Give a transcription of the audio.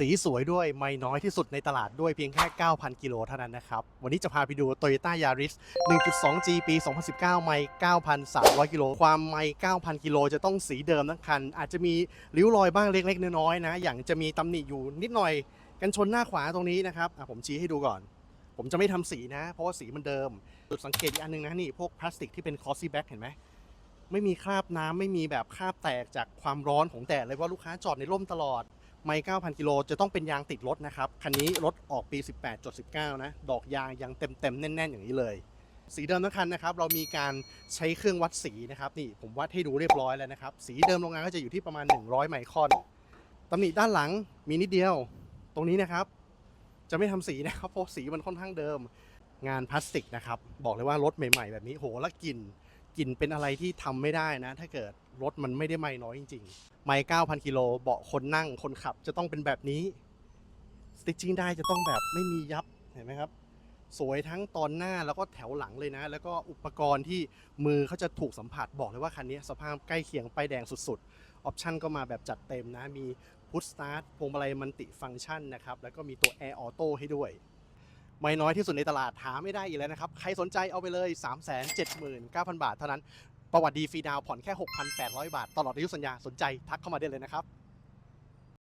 สีสวยด้วยไม่น้อยที่สุดในตลาดด้วยเพียงแค่ 9,000 กิโลเท่านั้นนะครับ วันนี้จะพาไปดู Toyota Yaris 1.2G ปี 2019 ไม่ 9,300 กิโล ความไม่ 9,000 กิโลจะต้องสีเดิมทั้งคัน อาจจะมีริ้วรอยบ้างเล็ก ๆ น้อยๆนะ อย่างจะมีตำหนิอยู่นิดหน่อยกันชนหน้าขวาตรงนี้นะครับผมชี้ให้ดูก่อน ผมจะไม่ทำสีนะ เพราะว่าสีมันเดิมจุดสังเกตอีกอันหนึงนะนี่พวกพลาสติกที่เป็น glossy back เห็นไหม ไม่มีคราบน้ำไม่มีแบบคราบแตกจากความร้อนของแดดเลยว่าลูกค้าจอดในร่มตลอด ไม่ 9,000 กิโลจะต้องเป็นยางติดรถนะครับ คันนี้รถออกปี 18.19 นะ ดอกยางยังเต็มๆ แน่น ๆ อย่างนี้เลย สีเดิมทั้งคันนะครับ เรามีการใช้เครื่องวัดสีนะครับนี่ผมวัดให้ดูเรียบร้อยแล้วนะครับ สีเดิมโรงงานก็จะอยู่ที่ประมาณ 100 ไมครอนตำหนิด้านหลังมีนิดเดียว ตรงนี้นะครับ จะไม่ทำสีนะครับเพราะสีมันค่อนข้างเดิม งานพลาสติกนะครับบอกเลยว่ารถใหม่ ๆ แบบนี้โหแล้วกลิ่น ลิ่นเป็นอะไรที่ทำไม่ได้นะ ถ้าเกิดรถมันไม่ได้ไม่น้อยจริงๆ ไม่9,000กิโลเบาะคนนั่งคนขับจะต้องเป็นแบบนี้สติ c จิ้งได้จะต้องแบบไม่มียับเห็นไหมครับ สวยทั้งตอนหน้าแล้วก็แถวหลังเลยนะ แล้วก็อุปกรณ์ที่มือเขาจะถูกสัมผัสบอกเลยว่าคันนี้สภาพใกล้เคียงป้ายแดงสุดๆ ออปชั่นก็มาแบบจัดเต็มนะ มีพุทสตาร์ทพวงมาลัยมันติฟังก์ชันนะครับ แล้วก็มีตัวแอร์ออโต้ให้ด้วย ไม่น้อยที่สุดในตลาดหาไม่ได้อีกแล้วนะครับ ใครสนใจเอาไปเลย 379,000 บาทเท่านั้น ประวัติดีฟรีดาวผ่อนแค่ 6,800 บาท ตลอดอายุสัญญาสนใจทักเข้ามาได้เลยนะครับ